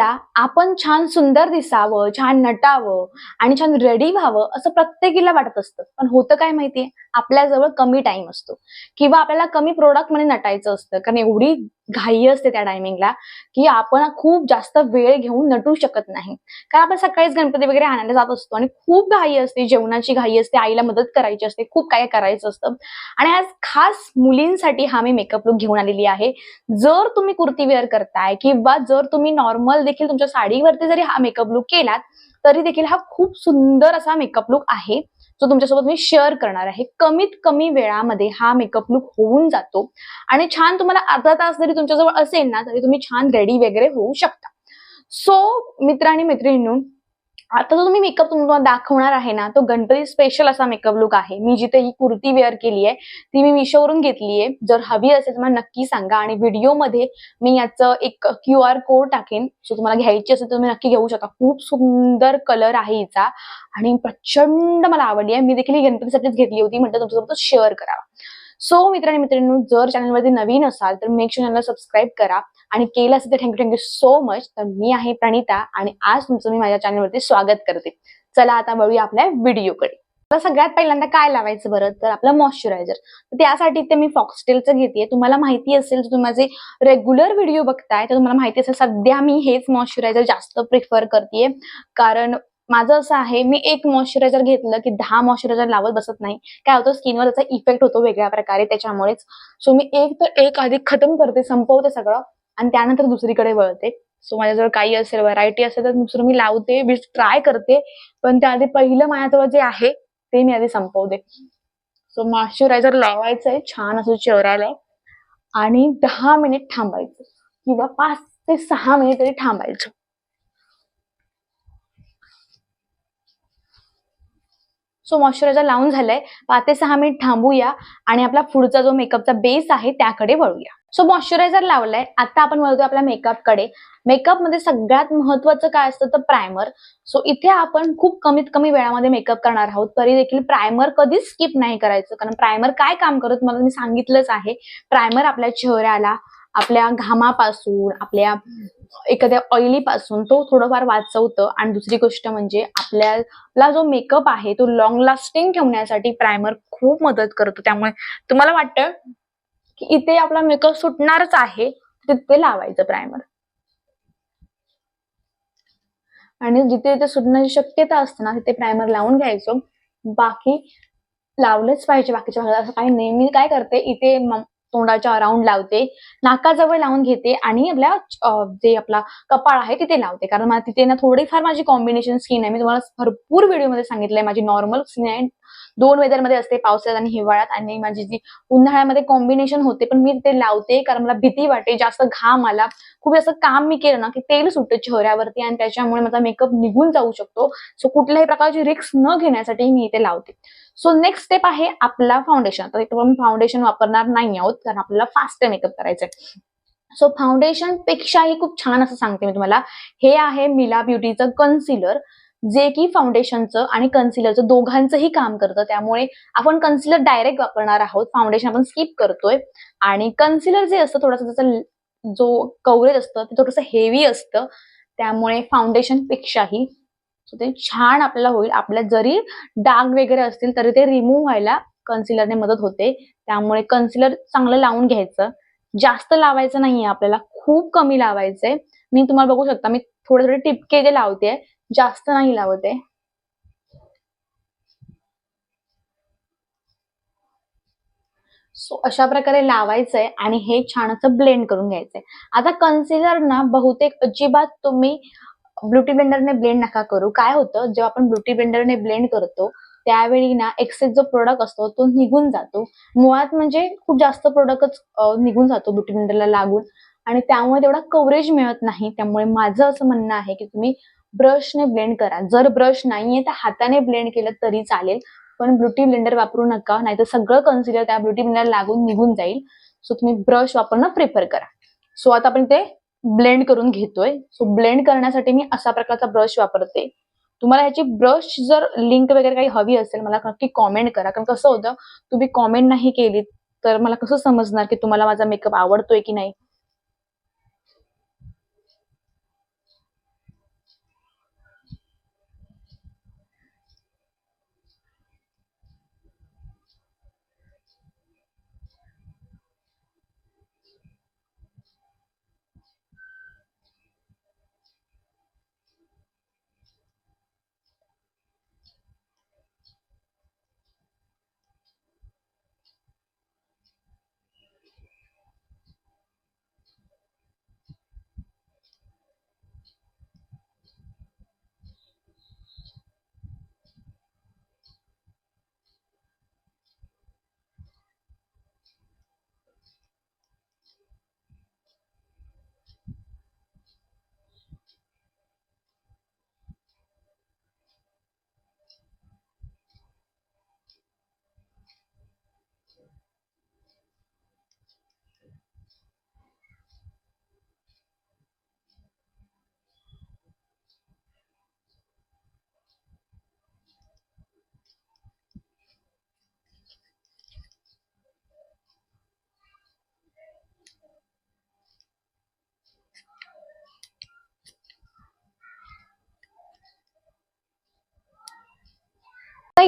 गणेश आपण छान सुंदर दिसावं छान नटावं आणि छान रेडी व्हावं असं प्रत्येकीला वाटत असतं. पण होतं काय माहितीये? आपल्याजवळ कमी टाइम असतो. किंवा आपल्याला कमी प्रोडक्टमध्ये नटायचं असतं. कारण एवढी घाई असते त्या टायमिंगला की आपण खूप जास्त वेळ घेऊन नटू शकत नाही. कारण आपण सकाळीच गणपती वगैरे आणायला जात असतो आणि खूप घाई असते. जेवणाची घाई असते. आईला मदत करायची असते. खूप काय करायचं असतं. आणि आज खास मुलींसाठी हा मी मेकअप लुक घेऊन आलेली आहे. जर तुम्ही कुर्ती वेअर करताय किंवा जर तुम्ही नॉर्मल देखील तुमच्या साडीवरती जरी हा मेकअप लुक केलात तरी देखील हा खूप सुंदर असा मेकअप लुक आहे जो तुमच्यासोबत मी शेअर करणार आहे. कमीत कमी वेळामध्ये हा मेकअप लुक होऊन जातो. आणि छान तुम्हाला अर्धा तास जरी तुमच्याजवळ असेल ना तरी तुम्ही छान रेडी वगैरे होऊ शकता. सो मित्र आणि मैत्रिणींनो आता जो तुम्ही मेकअप तुम्हाला दाखवणार आहे ना तो गणपती स्पेशल असा मेकअप लुक आहे. मी जिथे ही कुर्ती वेअर केली आहे ती मी मिशोवरून घेतली आहे. जर हवी असेल तर मला नक्की सांगा आणि व्हिडिओमध्ये मी याचं एक क्यू आर कोड टाकेन. सो तुम्हाला घ्यायची असेल तर तुम्ही नक्की घेऊ शकता. खूप सुंदर कलर आहे हिचा आणि प्रचंड मला आवडली आहे. मी देखील ही गणपतीसाठीच घेतली होती. म्हटलं तुमच्यासोबत शेअर करावा. सो मित्रांनी मित्रांनो जर चॅनलवरती नवीन असाल तर मेक शुअर चॅनलला सबस्क्राईब करा. आणि केलं असेल तर थँक्यू थँक्यू सो मच तर मी आहे प्रणिता आणि आज तुमचं मी माझ्या चॅनलवरती स्वागत करते. चला आता वळूया आपल्या व्हिडिओकडे तर सगळ्यात पहिल्यांदा काय लावायचं बरं? तर आपलं मॉइश्चरायझर तर त्यासाठी ते मी फॉक्सटेलचं घेते तुम्हाला माहिती असेल तर तुम्ही माझे रेग्युलर व्हिडिओ बघताय तर तुम्हाला माहिती असेल सध्या मी हेच मॉइश्चरायझर जास्त प्रिफर करते कारण माझं असं आहे मी एक मॉइश्चरायझर घेतलं की दहा मॉइश्चरायझर लावत बसत नाही. काय होतं? स्किनवर त्याचा इफेक्ट होतो वेगळ्या प्रकारे त्याच्यामुळेच. सो मी एक तर एक आधी खतम करते संपवते सगळं आणि त्यानंतर दुसरीकडे वळते. सो माझ्याजवळ काही असेल व्हरायटी असेल तर दुसरं मी लावते मी ट्राय करते. पण त्याआधी पहिलं माझ्याजवळ जे आहे ते मी आधी संपवते. सो मॉइश्चरायझर लावायचंय छान असं चेहऱ्याला आणि दहा मिनिट थांबायचं किंवा पाच ते सहा मिनिट तरी थांबायचं. सो मॉइश्चरायझर लावून झालंय. पाच ते सहा मिनिट थांबूया आणि आपला पुढचा जो मेकअपचा बेस आहे त्याकडे वळूया. सो मॉइश्चरायझर लावलाय. आता आपण वळतोय आपल्या मेकअपकडे मेकअपमध्ये सगळ्यात महत्वाचं काय असतं तर प्रायमर सो इथे आपण खूप कमीत कमी वेळामध्ये मेकअप करणार आहोत. तरी देखील प्रायमर कधीच स्किप नाही करायचं. कारण प्रायमर काय काम करत? मला मी सांगितलंच आहे. प्रायमर आपल्या चेहऱ्याला आपल्या घामापासून आपल्या एखाद्या ऑइली पासून तो थोडंफार वाचवतं. आणि दुसरी गोष्ट म्हणजे आपल्याला जो मेकअप आहे तो लॉंग लास्टिंग ठेवण्यासाठी प्रायमर खूप मदत करतो. त्यामुळे तुम्हाला वाटतं की इथे आपला मेकअप सुटणारच आहे तिथे लावायचं प्रायमर आणि जिथे जिथे सुटण्याची शक्यता असते ना तिथे प्रायमर लावून घ्यायचो. बाकी लावलंच पाहिजे बाकीच्या भागात. असं काही नाही मी काय करते इथे तोंडाच्या अराउंड लावते नाकाजवळ लावून घेते आणि आपल्या जे आपला कपाळ आहे तिथे लावते. कारण मला तिथे ना थोडीफार माझी कॉम्बिनेशन स्किन आहे. मी तुम्हाला भरपूर व्हिडिओमध्ये सांगितलंय माझी नॉर्मल स्किन आहे. दोन वेदरमध्ये असते पावसाळ्यात आणि हिवाळ्यात. आणि माझी जी उन्हाळ्यामध्ये कॉम्बिनेशन होते पण मी ते लावते कारण मला भीती वाटते जास्त घाम आला. खूप जास्त काम मी केलं ना की तेल सुटतं चेहऱ्यावरती आणि त्याच्यामुळे माझा मेकअप निघून जाऊ शकतो. सो कुठल्याही प्रकारची रिस्क न घेण्यासाठी मी इथे लावते. सो नेक्स्ट स्टेप आहे आपला फाउंडेशन तर इथे आपण फाउंडेशन वापरणार नाही आहोत कारण आपल्याला फास्ट मेकअप करायचा आहे सो फाउंडेशन पेक्षाही खूप छान असं सांगते मी तुम्हाला. हे आहे मिला ब्युटीचं कन्सिलर जे की फाउंडेशनचं आणि कन्सिलरचं दोघांचंही काम करतं. त्यामुळे आपण कन्सिलर डायरेक्ट वापरणार आहोत. फाउंडेशन आपण स्किप करतोय. आणि कन्सिलर जे असतं थोडंसं त्याचं जो कव्हरेज असतं ते थोडंसं हेवी असतं. त्यामुळे फाउंडेशन पेक्षाही ते छान आपल्याला होईल. आपल्या जरी डाग वगैरे असतील तरी ते रिमूव्ह व्हायला कन्सिलरने मदत होते. त्यामुळे कन्सिलर चांगलं लावून घ्यायचं. जास्त लावायचं नाहीये. आपल्याला खूप कमी लावायचंय. मी तुम्हाला बघू शकता मी थोडे थोडे टिपके जे लावते जास्त नाही लावते सो अशा प्रकारे लावायचंय आणि हे छान असं ब्लेंड करून घ्यायचंय. आता कन्सिलर ना बहुतेक अजिबात तुम्ही ब्युटी ब्लेंडरने ब्लेंड नका करू. काय होतं? जेव्हा आपण ब्युटी ब्लेंडरने ब्लेंड करतो त्यावेळी ना एक्सेस जो प्रोडक्ट असतो तो निघून जातो. मुळात म्हणजे खूप जास्त प्रोडक्टच निघून जातो ब्युटी ब्लेंडरला लागून. आणि त्यामुळे तेवढा कव्हरेज मिळत नाही. त्यामुळे माझं असं म्हणणं आहे की तुम्ही ब्रशने ब्लेंड करा. जर ब्रश नाहीये तर हाताने ब्लेंड केलं तरी चालेल पण ब्युटी ब्लेंडर वापरू नका नाहीतर सगळं कन्सिलर त्या ब्युटी ब्लेंडर लागून निघून जाईल. सो तुम्ही ब्रश वापरणं प्रिफर करा. सो आता आपण ते ब्लेंड करून घेतोय. सो ब्लेंड करण्यासाठी मी अशा प्रकारचा ब्रश वापरते. तुम्हाला ह्याची ब्रश जर लिंक वगैरे काही हवी असेल मला नक्की कॉमेंट करा. कारण कसं होतं तुम्ही कॉमेंट नाही केली तर मला कसं समजणार की तुम्हाला माझा मेकअप आवडतोय की नाही?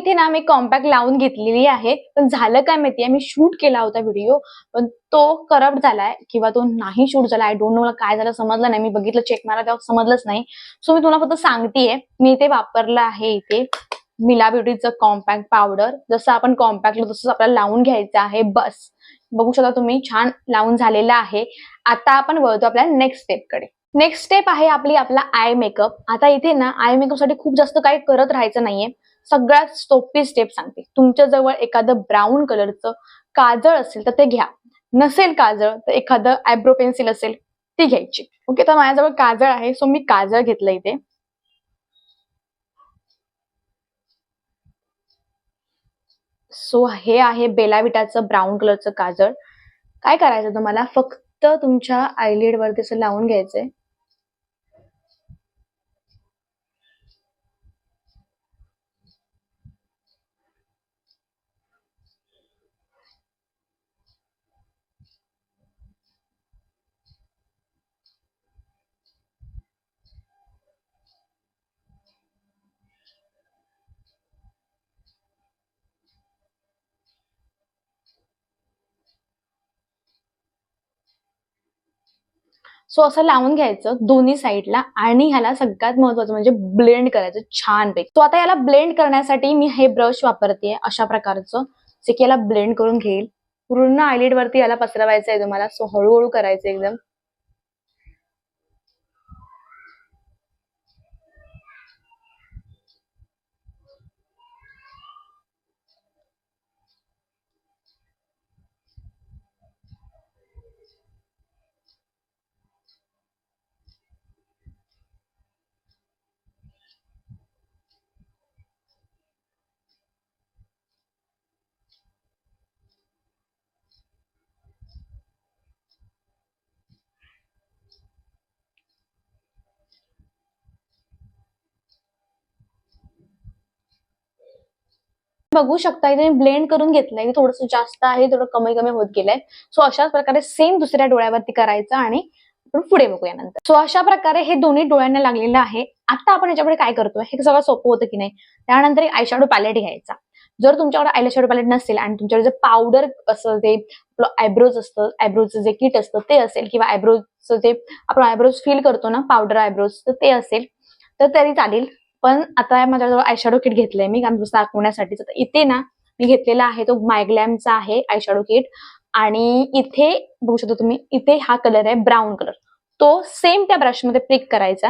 इथे ना मी कॉम्पॅक्ट लावून घेतलेली आहे. पण झालं काय माहितीये? मी शूट केला होता व्हिडिओ पण तो करप्ट झालाय किंवा तो नाही शूट झाला आय डोंट नो मला काय झालं समजलं नाही. मी बघितलं चेक मारा तेव्हा समजलंच नाही. सो मी तुला फक्त सांगतेय मी इथे वापरलं आहे इथे मिला ब्युटीचं कॉम्पॅक्ट पावडर जसं आपण कॉम्पॅक्ट तसंच आपल्याला लावून घ्यायचं आहे. बस. बघू शकता तुम्ही छान लावून झालेला आहे. आता आपण वळतो आपल्या नेक्स्ट स्टेपकडे नेक्स्ट स्टेप आहे आपली आपला आय मेकअप आता इथे ना आय मेकअपसाठी खूप जास्त काही करत राहायचं नाहीये. सगळ्यात सोपी स्टेप सांगते. तुमच्या जवळ एखादं ब्राऊन कलरचं काजळ असेल तर ते घ्या. नसेल काजळ तर एखादं आयब्रो पेन्सिल असेल ती घ्यायची. ओके तर माझ्याजवळ काजळ आहे सो मी काजळ घेतलं इथे. सो हे आहे बेलाविटाचं ब्राऊन कलरचं काजळ. काय करायचं तुम्हाला? फक्त तुमच्या आयलिड वरती असं लावून घ्यायचंय. सो असं लावून घ्यायचं दोन्ही साईडला आणि ह्याला सगळ्यात महत्वाचं म्हणजे ब्लेंड करायचं छानपैकी. सो आता याला ब्लेंड करण्यासाठी मी हे ब्रश वापरते अशा प्रकारचं. जे की याला ब्लेंड करून घेईल. पूर्ण आयलिड वरती याला पसरवायचं आहे तुम्हाला. सो हळूहळू करायचं एकदम. बघू शकता इथे मी ब्लेंड करून घेतलंय थोडस जास्त आहे थोडं कमी कमी होत गेलंय. सो अशाच प्रकारे सेम दुसऱ्या डोळ्यावरती करायचं आणि आपण पुढे बघूया नंतर. सो अशा प्रकारे हे दोन्ही डोळ्यांना लागलेलं आहे. आता आपण याच्यापुढे काय करतोय? हे सगळं सोपं होतं की नाही? त्यानंतर एक आयशॅडो पॅलेट घ्यायचा. जर तुमच्याकडे आयशॅडो पॅलेट नसेल आणि तुमच्याकडे जे पावडर असं ते आपलं आयब्रोज असतं आयब्रोजचं जे किट असतं ते असेल किंवा आयब्रोजचं जे आपण आयब्रोज फील करतो ना पावडर आयब्रोज तर ते असेल तर तरी चालेल. पण आता माझ्याजवळ आयशॅडो किट घेतलंय मी. कारण दाखवण्यासाठी इथे ना मी घेतलेला आहे तो मायग्लॅमचा आहे आयशॅडो किट आणि इथे बघू शकतो तुम्ही इथे हा कलर आहे ब्राऊन कलर तो सेम त्या ब्रशमध्ये प्रिक करायचा.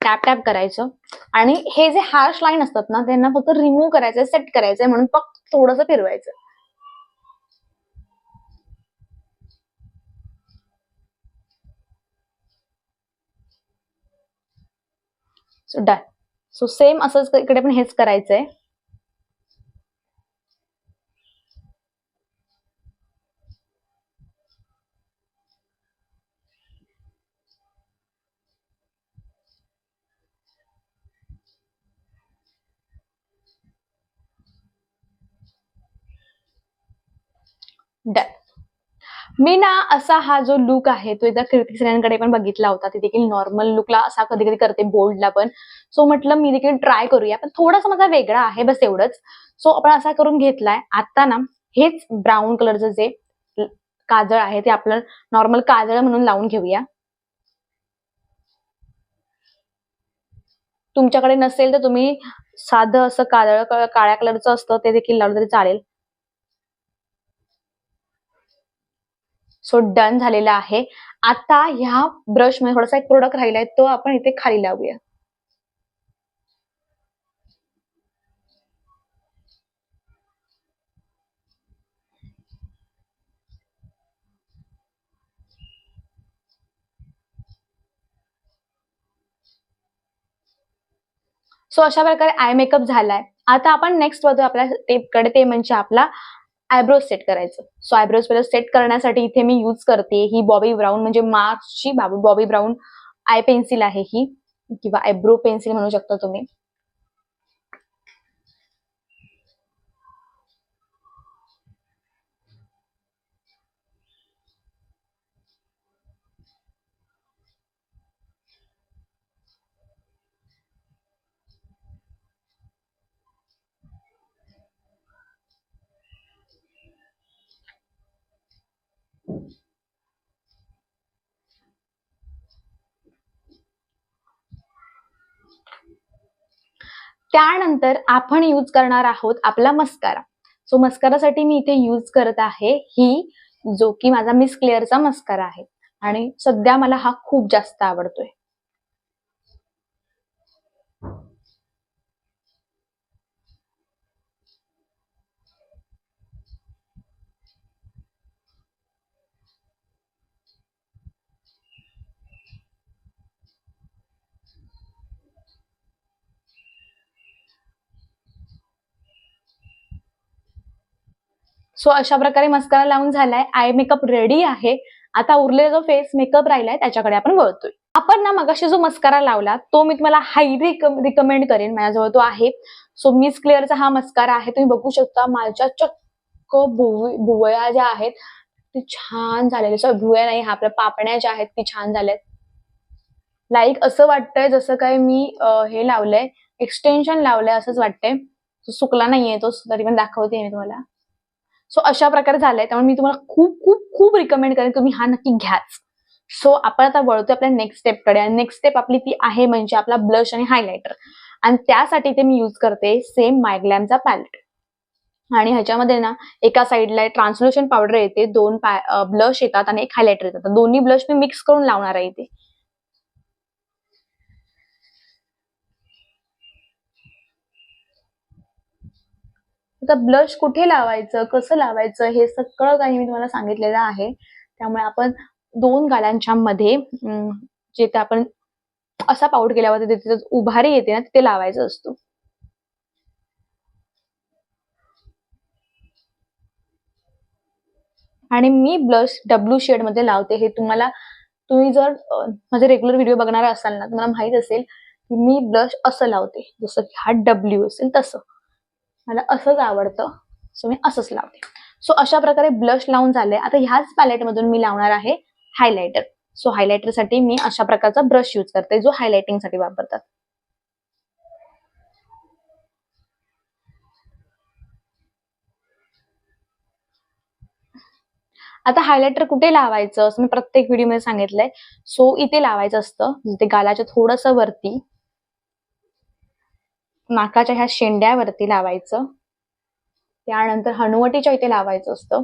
टॅप टॅप करायचं. आणि हे जे हार्श लाईन असतात ना त्यांना फक्त रिमूव्ह करायचं सेट करायचंय म्हणून फक्त थोडंसं फिरवायचं. सो डन सो सेम असंच इकडे पण हेच करायचंय. डन मी ना असा हा जो लुक आहे तो एकदा कीर्ती सरांकडे पण बघितला होता. ती देखील नॉर्मल लुकला असा कधी कधी करते बोल्डला पण. सो म्हटलं मी देखील ट्राय करूया. पण थोडासा माझा वेगळा आहे बस एवढंच. सो आपण असा करून घेतलाय. आता ना हेच ब्राऊन कलरचं जे काजळ आहे ते आपलं नॉर्मल काजळ म्हणून लावून घेऊया. तुमच्याकडे नसेल तर तुम्ही साधं असं काजळ काळ्या कलरचं असतं ते देखील लावलं तरी चालेल. सो डन झालेला आहे. आता ह्या ब्रशमध्ये थोडासा एक प्रोडक्ट राहिलाय तो आपण इथे खाली लावूया. सो अशा प्रकारे आय मेकअप झालाय. आता आपण नेक्स्ट बघतो आपल्या टेपकडे ते म्हणजे आपला आयब्रोज सेट करायचं. सो आयब्रोज पहिलं सेट करण्यासाठी इथे मी यूज करते ही बॉबी ब्राऊन म्हणजे मार्क्सची बॉबी ब्राऊन आय पेन्सिल आहे ही किंवा आयब्रो पेन्सिल म्हणू शकता तुम्ही. त्यानंतर आपण यूज करणार आहोत आपला मस्कारा. सो मस्कारासाठी मी इथे यूज करत आहे ही जो की माझा मिस क्लिअरचा मस्कारा आहे. आणि सध्या मला हा खूप जास्त आवडतोय. सो अशा प्रकारे मस्कारा लावून झालाय. आय मेकअप रेडी आहे. आता उरलेला जो फेस मेकअप राहिलाय त्याच्याकडे आपण वळतोय. आपण ना मगाशी जो मस्कारा लावला तो मी तुम्हाला हायली रिकमेंड करेन. माझ्याजवळ तो आहे. सो मिस क्लिअरचा हा मस्कारा आहे. तुम्ही बघू शकता माझ्या चक्क भुव- भुवया ज्या आहेत ते छान झालेले. सो भुवया नाही हा आपल्या पापण्या ज्या आहेत ती छान झाल्यात. लाईक असं वाटतंय जसं काय मी हे लावलंय एक्सटेन्शन लावलंय असंच वाटतंय. तो सुकला नाहीये तो तरी पण दाखवते मी तुम्हाला. सो अशा प्रकारे झालंय. त्यामुळे मी तुम्हाला खूप खूप खूप रिकमेंड करेन तुम्ही हा नक्की घ्याच. सो आपण आता वळतो आपल्या नेक्स्ट स्टेपकडे आणि नेक्स्ट स्टेप आपली ती आहे म्हणजे आपला ब्लश आणि हायलायटर आणि त्यासाठी ते मी यूज करते सेम मायग्लॅमचा पॅलेट आणि ह्याच्यामध्ये ना एका साईडला ट्रान्सल्युशन पावडर येते. दोन ब्लश येतात आणि एक हायलायटर येतात. दोन्ही ब्लश मी मिक्स करून लावणार आहे इथे. आता ब्लश कुठे लावायचं कसं लावायचं हे सगळं काही मी तुम्हाला सांगितलेलं आहे. त्यामुळे आपण दोन गालांच्या मध्ये जे जिथे आपण असा पाऊट केल्यावर तिथे उभारी येते ना तिथे लावायचं असतो. आणि मी ब्लश डब्ल्यू शेडमध्ये लावते. हे तुम्हाला तुम्ही जर माझे रेग्युलर व्हिडिओ बघणार असाल ना तुम्हाला माहीत असेल की मी ब्लश असं लावते. जसं की हा डब्ल्यू असेल तसं. मला असंच आवडतं. सो मी असंच लावते. सो अशा प्रकारे ब्लश लावून झाले आता ह्याच पॅलेटमधून मी लावणार आहे हायलायटर सो हायलायटरसाठी मी अशा प्रकारचा ब्रश यूज करते जो हायलायटिंगसाठी वापरतात. आता हायलायटर कुठे लावायचं? असं मी प्रत्येक व्हिडिओमध्ये सांगितलंय. सो इथे लावायचं असतं. म्हणजे जिथे गालाच्या थोडस वरती. नाकाच्या ह्या शेंड्यावरती लावायचं. त्यानंतर हनुवटीच्या इथे लावायचं असतं.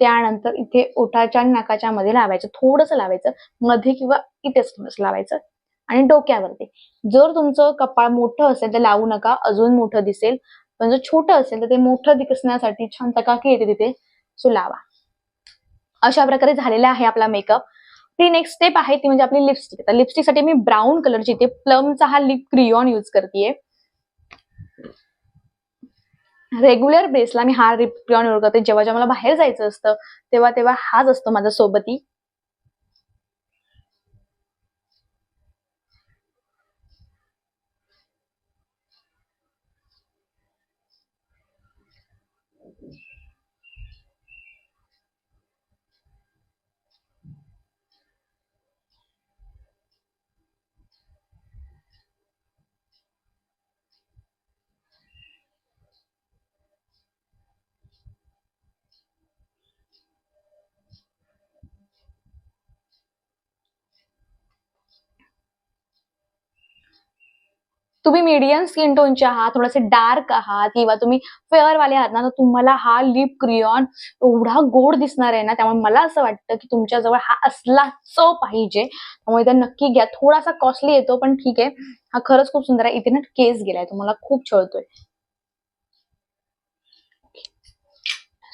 त्यानंतर इथे ओठाच्या आणि नाकाच्या मध्ये लावायचं. थोडस लावायचं. मध्ये किंवा इथेच थोडस लावायचं. आणि डोक्यावरती. जर तुमचं कपाळ मोठं असेल तर लावू नका. अजून मोठं दिसेल. पण जर छोटं असेल तर ते मोठं दिसण्यासाठी छान तकाकी येते तिथे. सो लावा. अशा प्रकारे झालेला आहे आपला मेकअप ती नेक्स्ट स्टेप आहे ती म्हणजे आपली लिपस्टिक तर लिपस्टिकसाठी मी ब्राऊन कलरची इथे प्लमचा हा लिप क्रियॉन यूज करतेय. रेग्युलर बेसला मी हा रिप्लॉन क्रियॉन करते. जेव्हा जेव्हा मला बाहेर जायचं असतं तेव्हा तेव्हा हाच असतो माझ्या सोबती. तुम्ही मीडियम स्किन टोनचे आहात थोडेसे डार्क आहात किंवा तुम्ही फेअर वाले आहात ना तर तुम्हाला हा लिप क्रियॉन एवढा गोड दिसणार आहे ना त्यामुळे मला असं वाटतं की तुमच्याजवळ हा असलाच पाहिजे. त्यामुळे तर नक्की घ्या. थोडासा कॉस्टली येतो पण ठीक आहे. हा खरंच खूप सुंदर आहे. इथे ना केस गेलाय. तुम्हाला खूप छळतोय.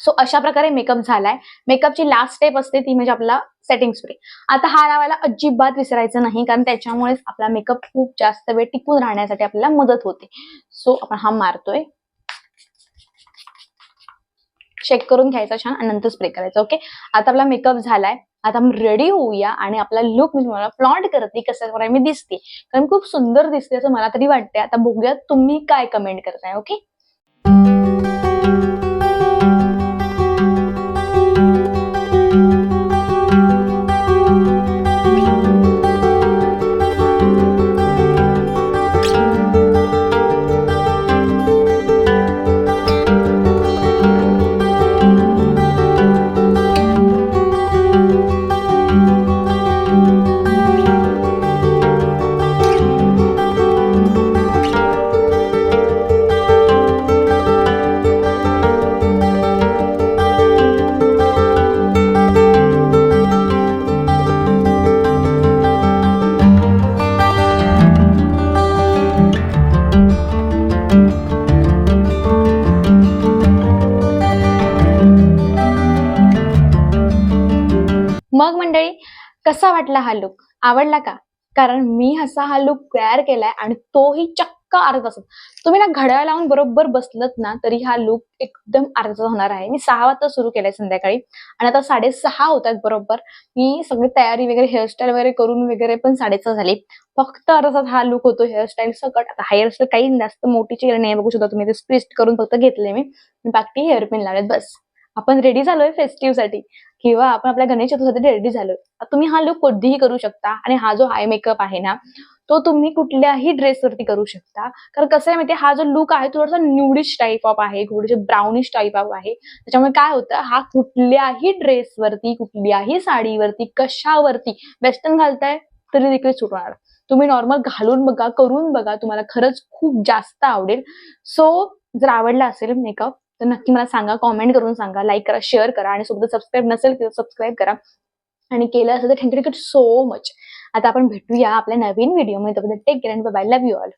सो अशा प्रकारे मेकअप झालाय. मेकअपची लास्ट स्टेप असते ती म्हणजे आपला सेटिंग स्प्रे आता हा लावायला अजिबात विसरायचं नाही कारण त्याच्यामुळेच आपला मेकअप खूप जास्त वेळ टिकून राहण्यासाठी आपल्याला मदत होते. सो आपण हा मारतोय. चेक करून घ्यायचा छान आणि नंतर स्प्रे करायचा ओके आता आपला मेकअप झालाय. आता आपण रेडी होऊया आणि आपला लुक मी तुम्हाला फ्लॉन्ट करते कसं मी दिसते. कारण खूप सुंदर दिसते असं मला तरी वाटते आता बघूया तुम्ही काय कमेंट करताय ओके मग मंडळी कसा वाटला हा लुक आवडला का? कारण मी असा हा लुक तयार केलाय आणि तोही चक्क अर्धा तासात तुम्ही ना घड्याळ लावून बरोबर बसलत ना तरी हा लुक एकदम अर्धा तास होणार आहे. मी सहा वाजता सुरू केलाय संध्याकाळी आणि आता साडेसहा होतात बरोबर. मी सगळी तयारी वगैरे हेअरस्टाईल वगैरे करून वगैरे पण साडेसहा झाली. फक्त अर्धा तास हा लुक होतो हेअरस्टाईल सकट. आता हेअरस्टाईल काही जास्त मोठी नाही बघू शकता तुम्ही. ते स्ट्रिस्ट करून फक्त घेतले मी. बाकी हेअरपिन लावलेत बस. आपण रेडी झालोय फेस्टिव्हसाठी. किंवा आपण आपल्या गणेश चतुर्थीसाठी रेडी झालोय. तुम्ही हा लुक कधीही करू शकता. आणि हा जो हाय मेकअप आहे ना तो तुम्ही कुठल्याही ड्रेसवरती करू शकता. कारण कसं आहे माहितीये हा जो लुक आहे थोडासा न्यूडिश टाईप ऑफ आहे. थोडेसे ब्राउनिश टाईप ऑफ आहे. त्याच्यामुळे काय होतं हा कुठल्याही ड्रेसवरती कुठल्याही साडीवरती कशावरती वेस्टर्न घालताय तरी देखील सुटणार तुम्ही नॉर्मल घालून बघा करून बघा. तुम्हाला खरंच खूप जास्त आवडेल. सो जर आवडला असेल मेकअप तर नक्की मला सांगा कॉमेंट करून सांगा लाईक करा शेअर करा आणि सोबत सबस्क्राईब नसेल तर सबस्क्राईब करा. आणि केलं असेल तर थँक्यू सो मच आता आपण भेटूया आपल्या नवीन व्हिडिओमध्ये take care and bye love you all